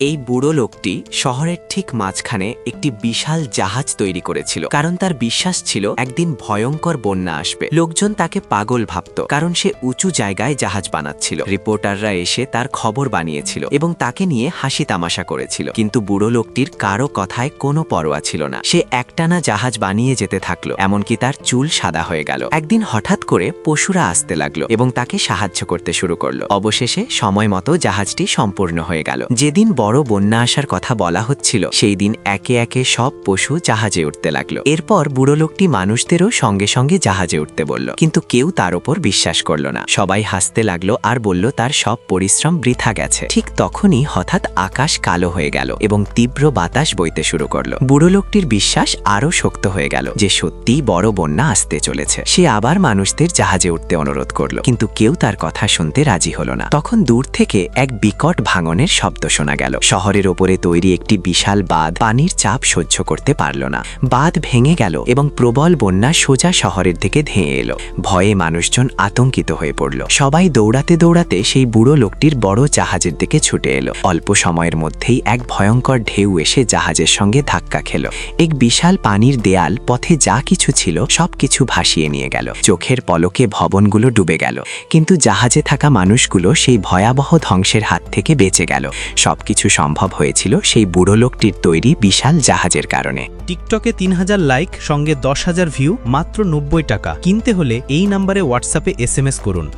এই বুড়ো লোকটি শহরের ঠিক মাঝখানে একটি বিশাল জাহাজ তৈরি করেছিল। কারণ তার বিশ্বাস ছিল একদিন ভয়ঙ্কর বন্যা আসবে। লোকজন তাকে পাগল ভাবত, কারণ সে উঁচু জায়গায় জাহাজ বানাচ্ছিল। রিপোর্টাররা এসে তার খবর বানিয়েছিল এবং তাকে নিয়ে হাসি তামাশা করেছিল। কিন্তু বুড়ো লোকটির কারও কথায় কোনো পরোয়া ছিল না। সে একটানা জাহাজ বানিয়ে যেতে থাকল, এমনকি তার চুল সাদা হয়ে গেল। একদিন হঠাৎ করে পশুরা আসতে লাগল এবং তাকে সাহায্য করতে শুরু করল। অবশেষে সময় মতো জাহাজটি সম্পূর্ণ হয়ে গেল। যেদিন বড় বন্যা আসার কথা বলা হচ্ছিল। সেই দিন একে একে সব পশু জাহাজে উঠতে লাগল। এরপর বুড়ো লোকটি মানুষদেরও সঙ্গে সঙ্গে জাহাজে উঠতে বলল, কিন্তু কেউ তার ওপর বিশ্বাস করল না। সবাই হাসতে লাগল আর বলল, তার সব পরিশ্রম বৃথা গেছে। ঠিক তখনই হঠাৎ আকাশ কালো হয়ে গেল এবং তীব্র বাতাস বইতে শুরু করল। বুড়ো লোকটির বিশ্বাস আরও শক্ত হয়ে গেল যে সত্যিই বড় বন্যা আসতে চলেছে। সে আবার মানুষদের জাহাজে উঠতে অনুরোধ করল, কিন্তু কেউ তার কথা শুনতে রাজি হল না। তখন দূর থেকে এক বিকট ভাঙনের শব্দ শোনা গেল। শহরের ওপরে তৈরি একটি বিশাল বাঁধ পানির চাপ সহ্য করতে পারল না। বাঁধ ভেঙে গেল এবং প্রবল বন্যা সোজা শহরের দিকে ধেয়ে এলো। ভয়ে মানুষজন আতঙ্কিত হয়ে পড়ল। সবাই দৌড়াতে দৌড়াতে সেই বুড়ো লোকটির বড় জাহাজের দিকে ছুটে এলো। অল্প সময়ের মধ্যেই এক ভয়ঙ্কর ঢেউ এসে জাহাজের সঙ্গে ধাক্কা খেল। এক বিশাল পানির দেয়াল পথে যা কিছু ছিল সবকিছু ভাসিয়ে নিয়ে গেল। চোখের পলকে ভবনগুলো ডুবে গেল। কিন্তু জাহাজে থাকা মানুষগুলো সেই ভয়াবহ ধ্বংসের হাত থেকে বেঁচে গেল। সবকিছু সম্ভব হয়েছিল সেই বুড়ো লোকটির তৈরি বিশাল জাহাজের কারণে। টিকটকে তিন হাজার লাইক, সঙ্গে দশ হাজার ভিউ, মাত্র নব্বই টাকা। কিনতে হলে এই নাম্বারে হোয়াটসঅ্যাপে এস করুন।